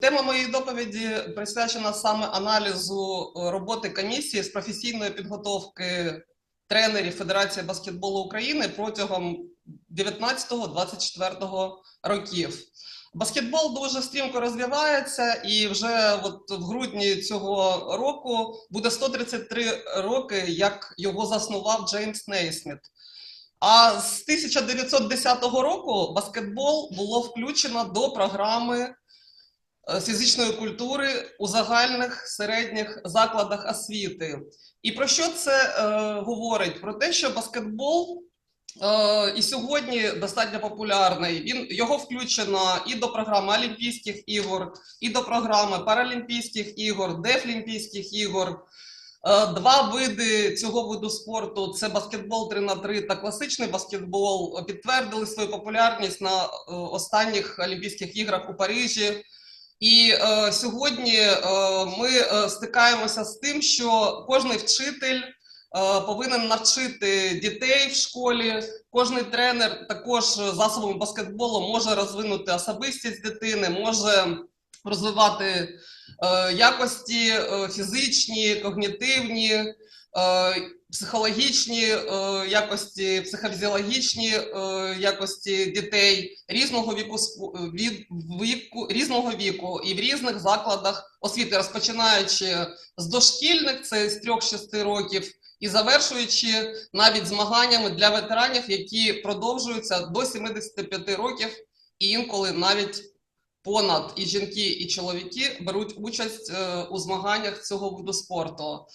Тема моєї доповіді присвячена саме аналізу роботи комісії з професійної підготовки тренерів Федерації баскетболу України протягом 19-24 років. Баскетбол дуже стрімко розвивається, і вже от в грудні цього року буде 133 роки, як його заснував Джеймс Нейсміт. А з 1910 року баскетбол було включено до програми фізичної культури у загальних середніх закладах освіти. І про що це е, говорить? Про те, що баскетбол е, і сьогодні достатньо популярний. Він його включено і до програми Олімпійських ігор, і до програми Паралімпійських ігор, Дефлімпійських ігор. Е, Два види цього виду спорту це баскетбол 3 на 3 та класичний баскетбол. Підтвердили свою популярність на е, останніх Олімпійських іграх у Парижі. І е, сьогодні е, ми е, стикаємося з тим, що кожен вчитель е, повинен навчити дітей в школі. Кожний тренер також засобами баскетболу може розвинути особистість дитини, може розвивати е, якості е, фізичні, когнітивні, е, психологічні е, якості, психофізіологічні е, якості дітей різного віку від віку різного віку і в різних закладах освіти, розпочинаючи з дошкільних, це з 3-6 років, і завершуючи навіть змаганнями для ветеранів, які продовжуються до 75 років, і інколи навіть понад і жінки, і чоловіки беруть участь е, у змаганнях цього виду спорту.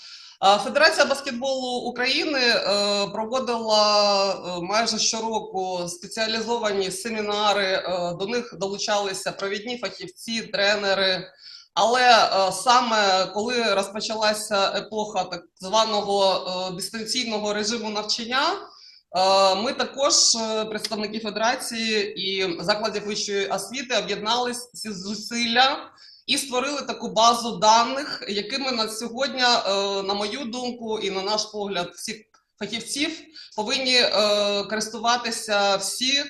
Федерація баскетболу України е, проводила е, майже щороку спеціалізовані семінари. е, До них долучалися провідні фахівці, тренери. Але саме коли розпочалася епоха так званого дистанційного режиму навчання, Ми також, представники федерації і закладів вищої освіти, об'єднались зусилля і створили таку базу даних, якими на сьогодні, е, на мою думку, і на наш погляд, всіх фахівців повинні е, користуватися всі.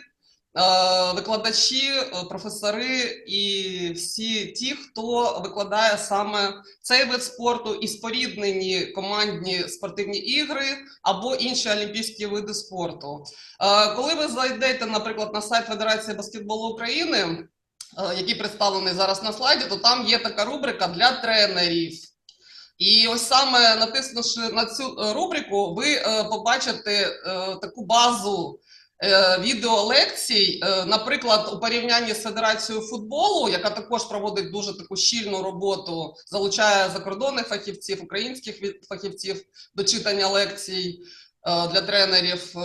е, Викладачі, професори і всі ті, хто викладає саме цей вид спорту і споріднені командні спортивні ігри або інші олімпійські види спорту. Коли ви зайдете, наприклад, на сайт Федерації баскетболу України, який представлений зараз на слайді, то там є така рубрика для тренерів. І ось саме натиснувши на цю е, рубрику, ви е, побачите е, таку базу е, відеолекцій, е, наприклад, у порівнянні з Федерацією футболу, яка також проводить дуже таку щільну роботу, залучає закордонних фахівців, українських фахівців до читання лекцій е, для тренерів е,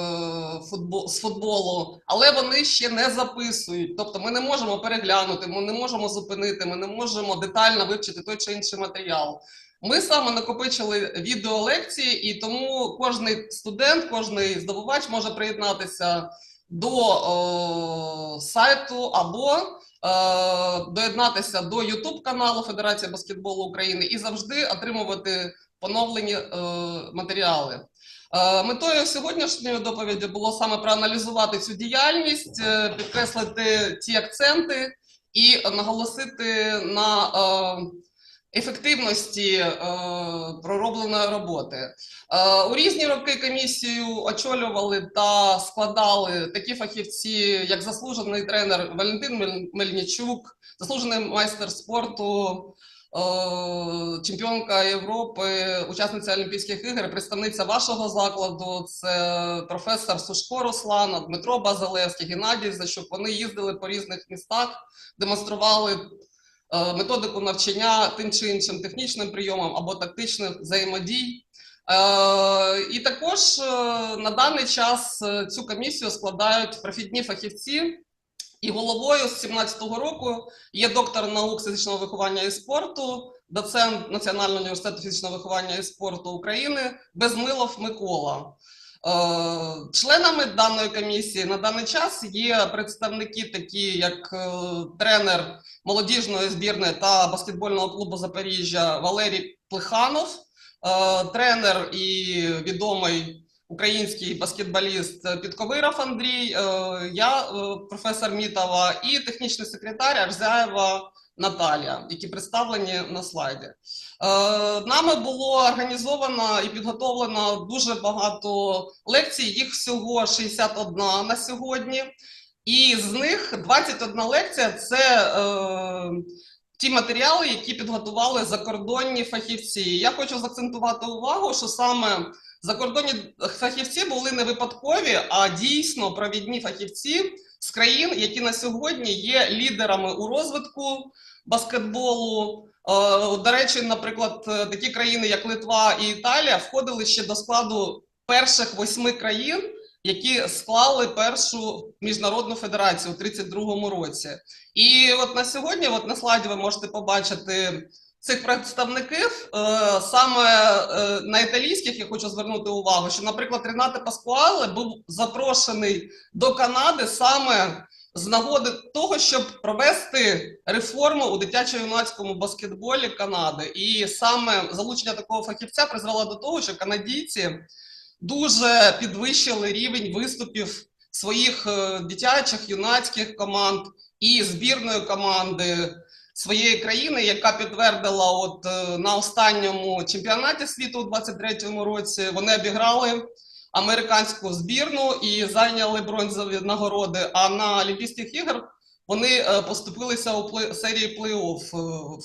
футбо- з футболу, але вони ще не записують. Тобто ми не можемо переглянути, ми не можемо зупинити, ми не можемо детально вивчити той чи інший матеріал. Ми саме накопичили відеолекції, і тому кожний студент, кожний здобувач може приєднатися до о, сайту або е, доєднатися до YouTube каналу Федерації баскетболу України і завжди отримувати поновлені е, матеріали. Е, Метою сьогоднішньої доповіді було саме проаналізувати цю діяльність, е, підкреслити ті акценти і наголосити на е, ефективності проробленої роботи. У різні роки комісію очолювали та складали такі фахівці, як заслужений тренер Валентин Мельничук, заслужений майстер спорту, чемпіонка Європи, учасниця Олімпійських ігор, представниця вашого закладу. Це професор Сушко Руслана, Дмитро Базилевський, Геннадій Зачук. Вони їздили по різних містах, демонстрували е, методику навчання тим чи іншим технічним прийомам або тактичних взаємодій. Е, І також е, на даний час цю комісію складають профітні фахівці. І головою з 2017 року є доктор наук фізичного виховання і спорту, доцент Національного університету фізичного виховання і спорту України Безмилов Микола. Е, Членами даної комісії на даний час є представники, такі як е, тренер молодіжної збірної та баскетбольного клубу Запоріжжя Валерій Плеханов, е, тренер і відомий український баскетболіст Підковиров Андрій, е, я е, професор Мітова і технічний секретар Арзяєва Наталія, які представлені на слайді. Е, Нами було організовано і підготовлено дуже багато лекцій, їх всього 61 на сьогодні. І з них 21 лекція це ті матеріали, які підготували закордонні фахівці. Я хочу заакцентувати увагу, що саме закордонні фахівці були не випадкові, а дійсно провідні фахівці з країн, які на сьогодні є лідерами у розвитку баскетболу. Е, До речі, наприклад, е, такі країни, як Литва і Італія, входили ще до складу перших восьми країн, які склали першу міжнародну федерацію у 32-му році. І от на сьогодні, от на слайді, ви можете побачити цих представників. Е, Саме е, на італійських я хочу звернути увагу, що, наприклад, Ренате Паскуале був запрошений до Канади саме з нагоди того, щоб провести реформу у дитячо-юнацькому баскетболі Канади. І саме залучення такого фахівця призвело до того, що канадійці дуже підвищили рівень виступів своїх е, дитячих юнацьких команд і збірної команди своєї країни, яка підтвердила, от е, на останньому чемпіонаті світу у 23-му році вони обіграли американську збірну і зайняли бронзові нагороди. А на Олімпійських іграх вони е, поступилися у серії плей-офф е,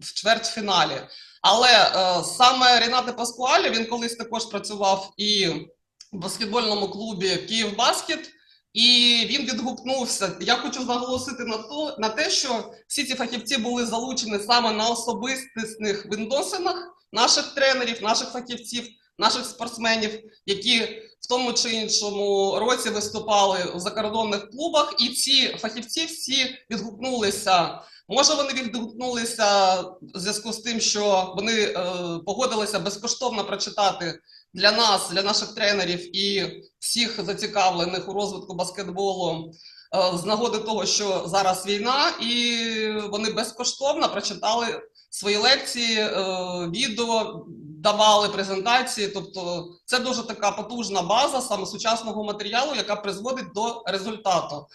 в, чвертьфіналі. Але саме Ренате Паскуалі він колись також працював і в баскетбольному клубі Київбаскет. І він відгукнувся. Я хочу наголосити на то на те, що всі ці фахівці були залучені саме на особистісних відносинах наших тренерів, наших фахівців, наших спортсменів, які в тому чи іншому році виступали в закордонних клубах. І ці фахівці всі відгукнулися. Може, вони відгукнулися в зв'язку з тим, що вони е, погодилися безкоштовно прочитати для нас, для наших тренерів і всіх зацікавлених у розвитку баскетболу е, з нагоди того, що зараз війна, і вони безкоштовно прочитали свої лекції, е, відео, давали презентації. Тобто, це дуже така потужна база саме сучасного матеріалу, яка призводить до результату.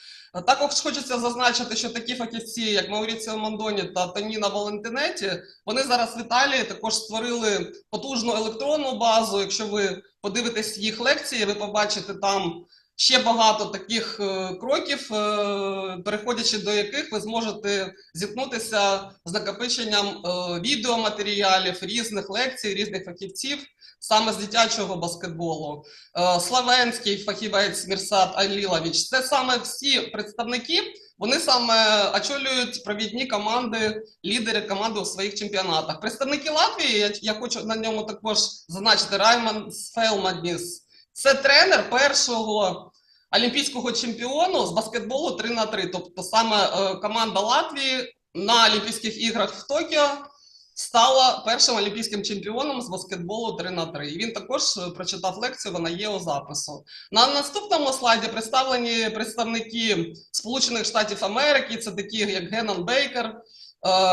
Також хочеться зазначити, що такі фахівці, як Мауріціо Мондоні та Таніна Валентинеті, вони зараз в Італії також створили потужну електронну базу. Якщо ви подивитесь їх лекції, ви побачите там ще багато таких е, кроків, е, переходячи до яких ви зможете зіткнутися з накопиченням е, відеоматеріалів, різних лекцій, різних фахівців саме з дитячого баскетболу. Славенський фахівець Мірсат Айлілович. Це саме всі представники. Вони саме очолюють провідні команди, лідери команди у своїх чемпіонатах. Представники Латвії, я, хочу на ньому також зазначити Райман Сфелмадніс. Це тренер першого олімпійського чемпіону з баскетболу 3 на 3 Тобто саме е, команда Латвії на Олімпійських іграх в Токіо стала першим олімпійським чемпіоном з баскетболу 3 на 3 І він також е, прочитав лекцію, вона є у запису. На наступному слайді представлені представники Сполучених Штатів Америки. Це такі як Геннон Бейкер, е,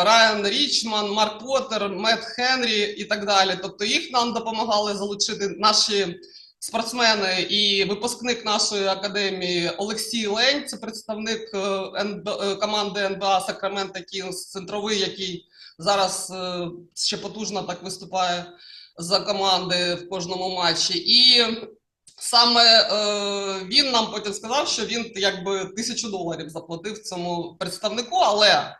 Райан Річман, Марк Поттер, Мет Хенрі і так далі. Тобто їх нам допомагали залучити наші спортсмени і випускник нашої академії Олексій Лень. Це представник е, е, команди НБА Сакраменто Кінс, центровий, який зараз е, ще потужно так виступає за команди в кожному матчі. І саме він нам потім сказав, що він якби тисячу доларів заплатив цьому представнику, але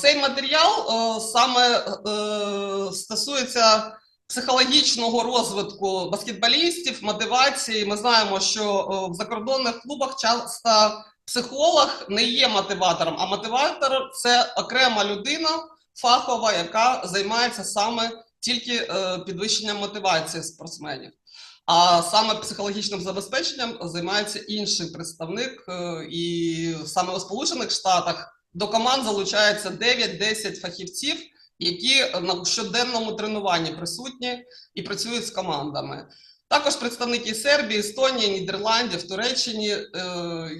цей матеріал саме стосується психологічного розвитку баскетболістів, мотивації. Ми знаємо, що е, в закордонних клубах часто психолог не є мотиватором, а мотиватор це окрема людина фахова, яка займається саме тільки е, підвищенням мотивації спортсменів. А саме психологічним забезпеченням займається інший представник, е, і саме у Сполучених Штатах до команд залучається 9-10 фахівців, які на щоденному тренуванні присутні і працюють з командами. Також представники Сербії, Естонії, Нідерландів, Туреччині. е,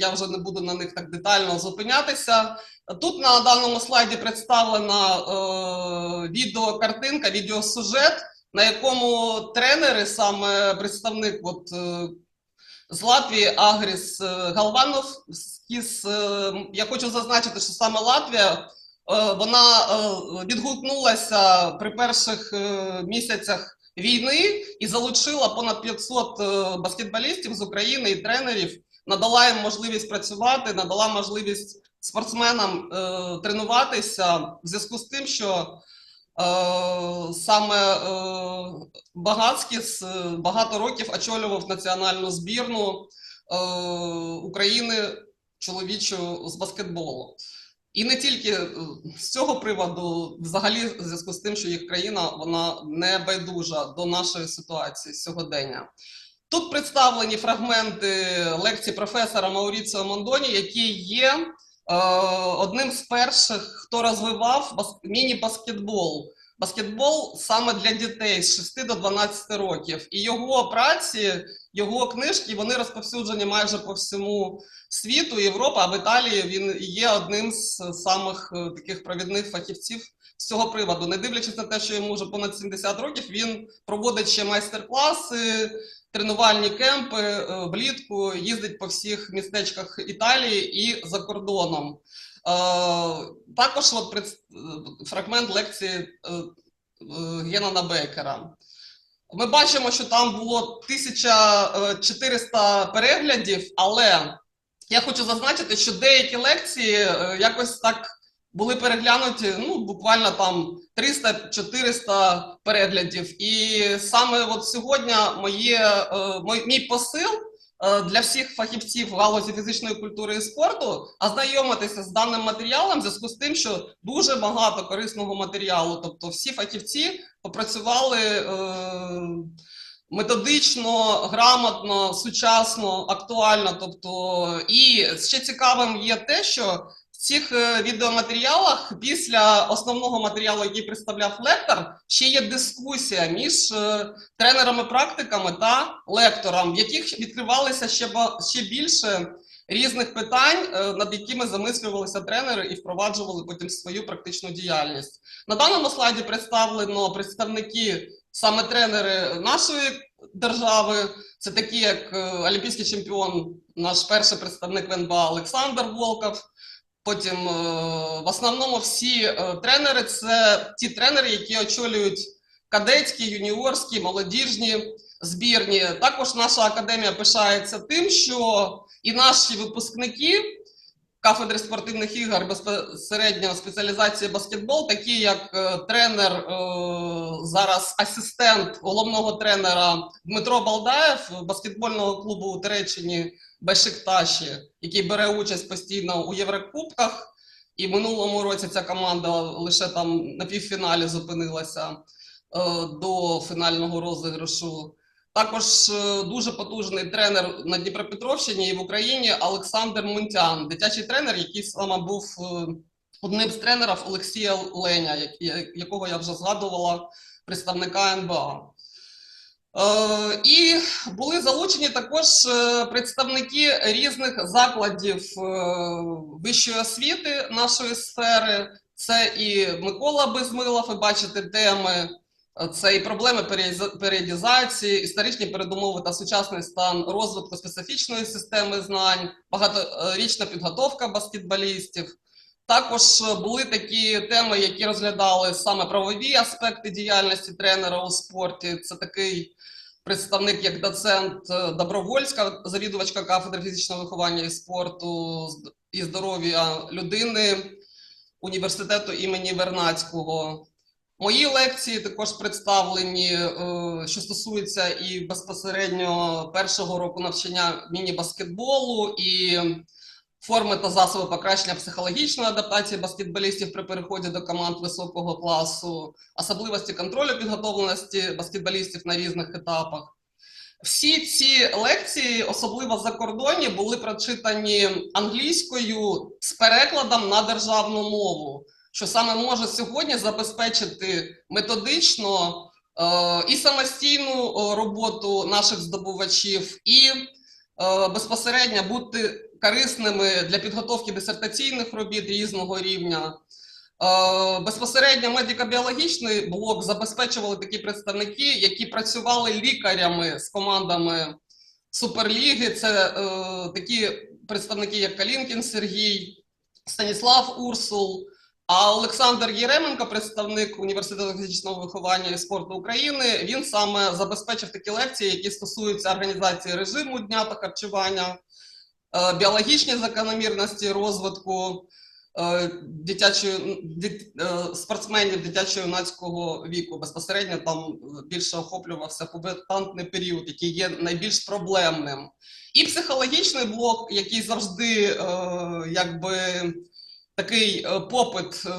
Я вже не буду на них так детально зупинятися. Тут на даному слайді представлена е, відеокартинка, відеосюжет, на якому тренери, саме представник от, е, з Латвії Агріс Галванов. Я хочу зазначити, що саме Латвія вона е, відгукнулася при перших е, місяцях війни і залучила понад 500 е, баскетболістів з України і тренерів, надала їм можливість працювати, надала можливість спортсменам е, тренуватися в зв'язку з тим, що е, саме е, Багацькіс е, багато років очолював національну збірну е, України чоловічу з баскетболу. І не тільки е, з цього приводу, взагалі, в зв'язку з тим, що їх країна вона не байдужа до нашої ситуації сьогодення. Тут представлені фрагменти лекції професора Мауріціо Мондоні, який є е, одним з перших, хто розвивав бас- міні-баскетбол. Баскетбол саме для дітей з 6 до 12 років. І його праці, його книжки вони розповсюджені майже по всьому світу, Європи, а в Італії він є одним з самих е, таких провідних фахівців з цього приводу. Не дивлячись на те, що йому вже понад 70 років, він проводить ще майстер-класи, тренувальні кемпи е, влітку, їздить по всіх містечках Італії і за кордоном. Е, Також от е, фрагмент лекції е, Генана Бейкера. Ми бачимо, що там було 1400 переглядів, але я хочу зазначити, що деякі лекції якось так були переглянуті, ну, буквально там 300-400 переглядів. І саме от сьогодні моє, мій посил для всіх фахівців в галузі фізичної культури і спорту ознайомитися з даним матеріалом в зв'язку з тим, що дуже багато корисного матеріалу. Тобто всі фахівці попрацювали е, методично, грамотно, сучасно, актуально. Тобто, і ще цікавим є те, що в цих е, відеоматеріалах після основного матеріалу, який представляв лектор, ще є дискусія між е, тренерами-практиками та лектором, в яких відкривалися ще, ще більше різних питань, е, над якими замислювалися тренери і впроваджували потім свою практичну діяльність. На даному слайді представлено представники саме тренери нашої держави. Це такі, як олімпійський чемпіон, наш перший представник в НБА Олександр Волков. Потім е, в основному всі е, тренери це ті тренери, які очолюють кадетські, юніорські, молодіжні збірні. Також наша академія пишається тим, що і наші випускники кафедри спортивних ігор безпосередньо спеціалізації баскетбол, такі як е, тренер, зараз асистент головного тренера Дмитро Балдаєв баскетбольного клубу у Туреччині Бешикташі, який бере участь постійно у Єврокубках. І минулому році ця команда лише там на півфіналі зупинилася е, до фінального розіграшу. Також е, дуже потужний тренер на Дніпропетровщині і в Україні Олександр Мунтян, дитячий тренер, який саме був е, одним з тренерів Олексія Леня, якого я вже згадувала, представника НБА. Е, І були залучені також е, представники різних закладів е, вищої освіти нашої сфери. Це і Микола Безмилов, ви бачите теми. Це і проблеми періодізації, історичні передумови та сучасний стан розвитку специфічної системи знань, багаторічна підготовка баскетболістів. Також були такі теми, які розглядали саме правові аспекти діяльності тренера у спорті. Це такий представник, як доцент е, Добровольська, завідувачка кафедри фізичного виховання і спорту і здоров'я людини університету імені Вернацького. Мої лекції також представлені, е, що стосуються і безпосередньо першого року навчання міні-баскетболу, і форми та засоби покращення психологічної адаптації баскетболістів при переході до команд високого класу, особливості контролю підготовленості баскетболістів на різних етапах. Всі ці лекції, особливо за кордоні, були прочитані англійською з перекладом на державну мову що саме може сьогодні забезпечити методично е, і самостійну е, роботу наших здобувачів, і е, безпосередньо бути корисними для підготовки дисертаційних робіт різного рівня. Е, Безпосередньо медико-біологічний блок забезпечували такі представники, які працювали лікарями з командами Суперліги. Це е, такі представники, як Калінкін Сергій, Станіслав Урсул, А Олександр Єременко, представник університету фізичного виховання і спорту України, він саме забезпечив такі лекції, які стосуються організації режиму дня та харчування, біологічні закономірності розвитку е, дитячої е, спортсменів дитячо-юнацького віку. Безпосередньо там е, більше охоплювався пубертантний період, який є найбільш проблемним. І психологічний блок, який завжди е, якби такий е, попит е,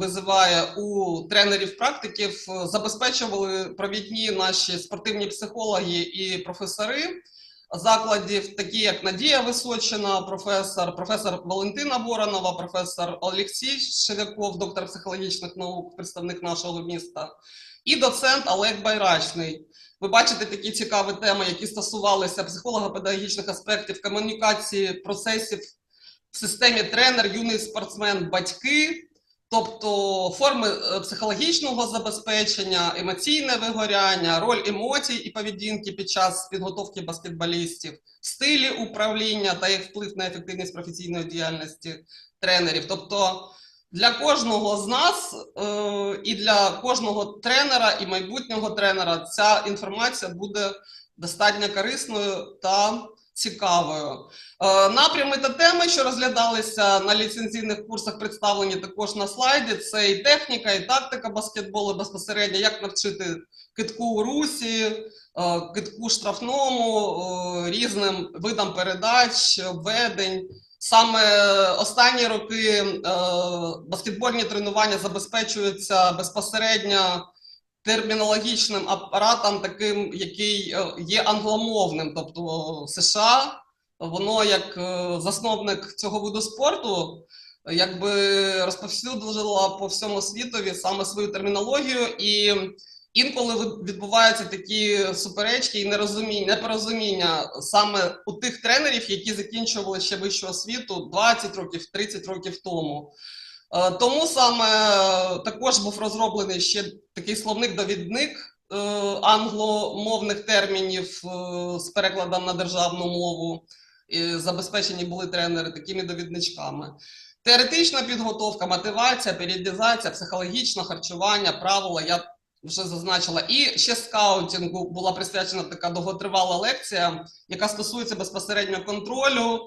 визиває у тренерів-практиків, е, забезпечували провідні наші спортивні психологи і професори закладів, такі як Надія Височина, професор, професор Валентина Воронова, професор Олексій Шевяков, доктор психологічних наук, представник нашого міста, і доцент Олег Байрачний. Ви бачите такі цікаві теми, які стосувалися психолого-педагогічних аспектів комунікації, процесів в системі тренер, юний спортсмен, батьки, тобто форми е, психологічного забезпечення, емоційне вигоряння, роль емоцій і поведінки під час підготовки баскетболістів, стилі управління та їх вплив на ефективність професійної діяльності тренерів. Тобто для кожного з нас е, і для кожного тренера і майбутнього тренера ця інформація буде достатньо корисною та цікавою. Е, Напрями та теми, що розглядалися на ліцензійних курсах, представлені також на слайді. Це і техніка, і тактика баскетболу безпосередньо, як навчити китку у русі, е, китку штрафному, е, різним видам передач, обведень. Саме останні роки баскетбольні тренування забезпечуються безпосередньо термінологічним апаратом, таким, який е, є англомовним, тобто США, воно як е, засновник цього виду спорту, якби розповсюдило по всьому світові саме свою термінологію, і інколи відбуваються такі суперечки і нерозуміння, непорозуміння саме у тих тренерів, які закінчували ще вищу освіту 20 років, 30 років тому. Е, Тому саме е, також був розроблений ще такий словник-довідник е, англомовних термінів з перекладом на державну мову. І забезпечені були тренери такими довідничками. Теоретична підготовка, мотивація, періодизація, психологічне харчування, правила я вже зазначила. І ще скаутингу була присвячена така довготривала лекція, яка стосується безпосередньо контролю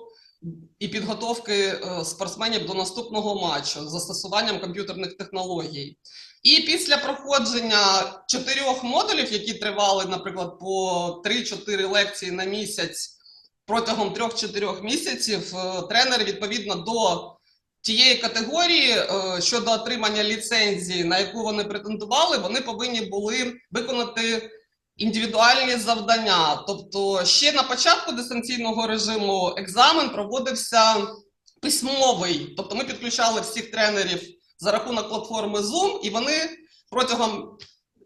і підготовки е, спортсменів до наступного матчу з застосуванням комп'ютерних технологій. І після проходження чотирьох модулів, які тривали, наприклад, по 3-4 лекції на місяць протягом 3-4 місяців, е, тренери відповідно до тієї категорії е, щодо отримання ліцензії, на яку вони претендували, вони повинні були виконати індивідуальні завдання. Тобто, ще на початку дистанційного режиму екзамен проводився письмовий. Тобто, ми підключали всіх тренерів за рахунок платформи Zoom, і вони протягом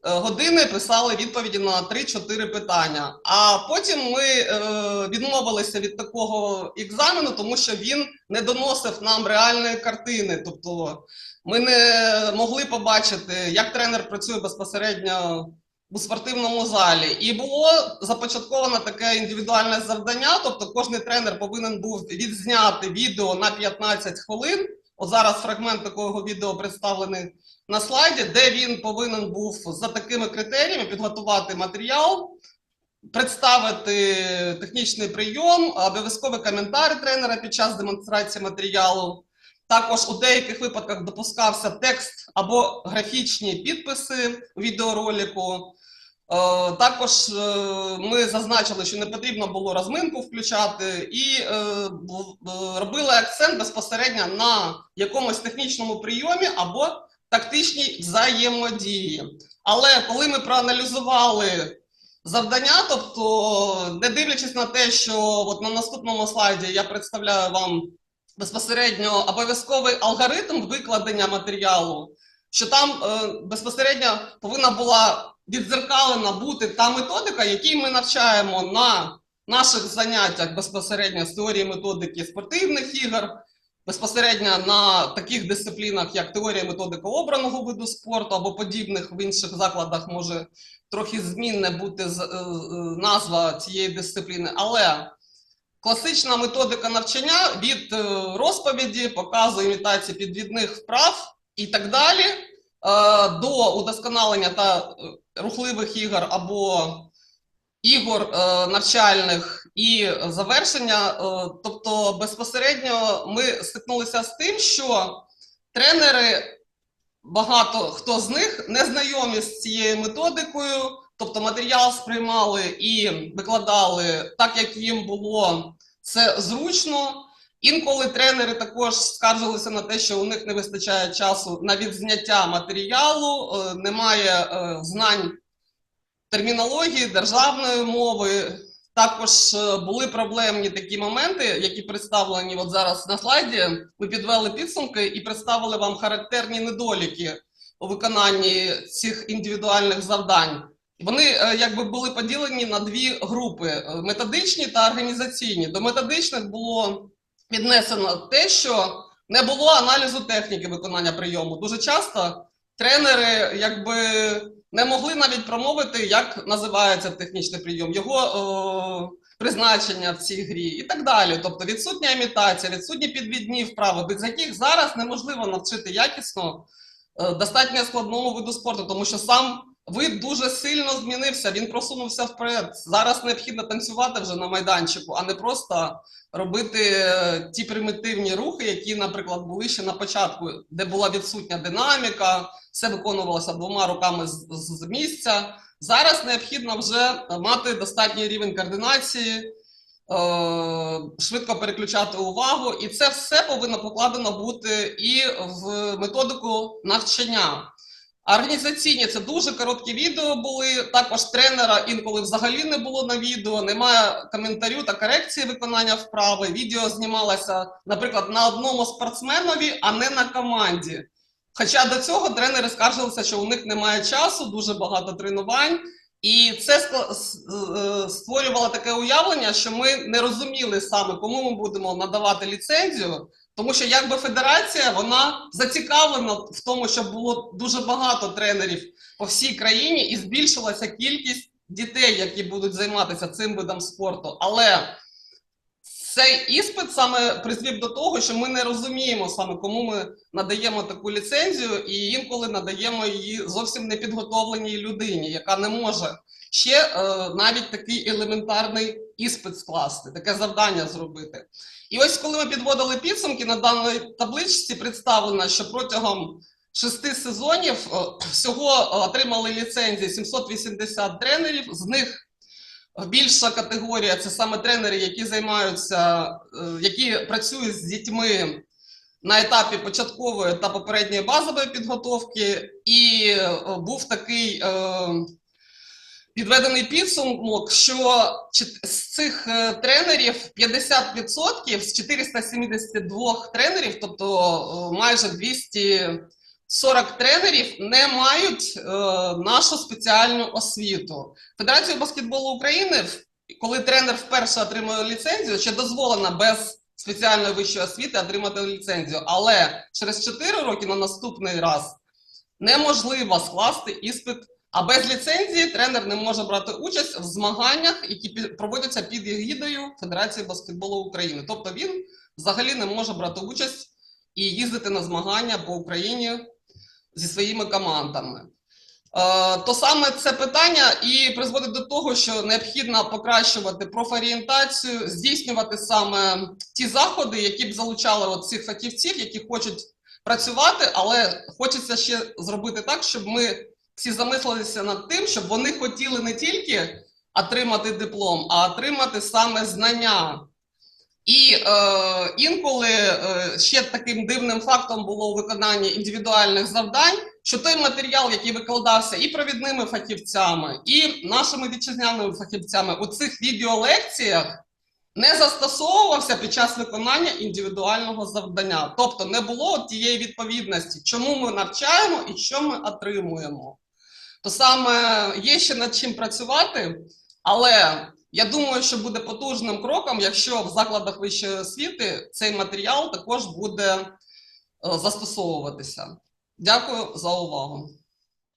е, години писали відповіді на 3-4 питання. А потім ми е, відмовилися від такого екзамену, тому що він не доносив нам реальної картини. Тобто, ми не могли побачити, як тренер працює безпосередньо у спортивному залі. І було започатковано таке індивідуальне завдання. Тобто, кожен тренер повинен був відзняти відео на 15 хвилин. От зараз фрагмент такого відео представлений на слайді, де він повинен був за такими критеріями підготувати матеріал, представити технічний прийом, обов'язковий коментар тренера під час демонстрації матеріалу. Також у деяких випадках допускався текст або графічні підписи у відеоролику. Е, Також е, ми зазначили, що не потрібно було розминку включати, і е, робили акцент безпосередньо на якомусь технічному прийомі або тактичній взаємодії. Але коли ми проаналізували завдання, тобто, не дивлячись на те, що от на наступному слайді я представляю вам безпосередньо обов'язковий алгоритм викладення матеріалу, що там безпосередньо повинна була відзеркалена бути та методика, якій ми навчаємо на наших заняттях безпосередньо з теорії методики спортивних ігор, безпосередньо на таких дисциплінах, як теорія методика обраного виду спорту або подібних в інших закладах може трохи змінне бути е, е, назва цієї дисципліни, але класична методика навчання від е, розповіді, показу імітації підвідних вправ і так далі, до удосконалення та е, рухливих ігор або ігор е, навчальних і завершення. е, Тобто, безпосередньо ми стикнулися з тим, що тренери, багато хто з них не знайомі з цією методикою, тобто матеріал сприймали і викладали так, як їм було це зручно. Інколи тренери також скаржилися на те, що у них не вистачає часу на відзняття матеріалу, е, немає е, знань термінології, державної мови. Також е, були проблемні такі моменти, які представлені от зараз на слайді. Ми підвели підсумки і представили вам характерні недоліки у виконанні цих індивідуальних завдань. Вони якби були поділені на дві групи: методичні та організаційні. До методичних було віднесено те, що не було аналізу техніки виконання прийому. Дуже часто тренери якби не могли навіть промовити, як називається технічний прийом, його о, призначення в цій грі і так далі. Тобто відсутня імітація, відсутні підвідні вправи, без яких зараз неможливо навчити якісно е, достатньо складному виду спорту, тому що сам вид дуже сильно змінився, він просунувся вперед. Зараз необхідно танцювати вже на майданчику, а не просто робити е, ті примітивні рухи, які, наприклад, були ще на початку, де була відсутня динаміка, все виконувалося двома руками з, з, з місця. Зараз необхідно вже мати достатній рівень координації, е, швидко переключати увагу, і це все повинно покладено бути і в методику навчання. Організаційні це дуже короткі відео були. Також тренера інколи взагалі не було на відео. Немає коментарю та корекції виконання вправи. Відео знімалося, наприклад, на одному спортсменові, а не на команді. Хоча до цього тренери скаржилися, що у них немає часу, дуже багато тренувань, і це е, створювало таке уявлення, що ми не розуміли саме, кому ми будемо надавати ліцензію. Тому що якби федерація вона зацікавлена в тому, щоб було дуже багато тренерів по всій країні і збільшилася кількість дітей, які будуть займатися цим видом спорту. Але цей іспит саме призвів до того, що ми не розуміємо саме, кому ми надаємо таку ліцензію, і інколи надаємо її зовсім непідготовленій людині, яка не може ще е, навіть такий елементарний іспит скласти, таке завдання зробити. І ось коли ми підводили підсумки на даній табличці, представлено, що протягом шести сезонів е, всього е, отримали ліцензії 780 тренерів. З них більша категорія це саме тренери, які займаються, е, які працюють з дітьми на етапі початкової та попередньої базової підготовки. І е, був такий. Підведений підсумок, що з цих е, тренерів 50% з 472 тренерів, тобто е, майже 240 тренерів, не мають е, нашу спеціальну освіту. Федерація баскетболу України, коли тренер вперше отримує ліцензію, ще дозволено без спеціальної вищої освіти отримати ліцензію. Але через 4 роки на наступний раз неможливо скласти іспит. А без ліцензії тренер не може брати участь в змаганнях, які проводяться під егідою Федерації баскетболу України. Тобто він взагалі не може брати участь і їздити на змагання по Україні зі своїми командами. Е, То саме це питання і призводить до того, що необхідно покращувати профорієнтацію, здійснювати саме ті заходи, які б залучали от цих фахівців, які хочуть працювати, але хочеться ще зробити так, щоб ми всі замислилися над тим, щоб вони хотіли не тільки отримати диплом, а отримати саме знання. І е, інколи е, ще таким дивним фактом було у виконанні індивідуальних завдань, що той матеріал, який викладався і провідними фахівцями, і нашими вітчизняними фахівцями у цих відеолекціях, не застосовувався під час виконання індивідуального завдання. Тобто не було тієї відповідності, чому ми навчаємо і що ми отримуємо. То саме є ще над чим працювати, але я думаю, що буде потужним кроком, якщо в закладах вищої освіти цей матеріал також буде е, застосовуватися. Дякую за увагу.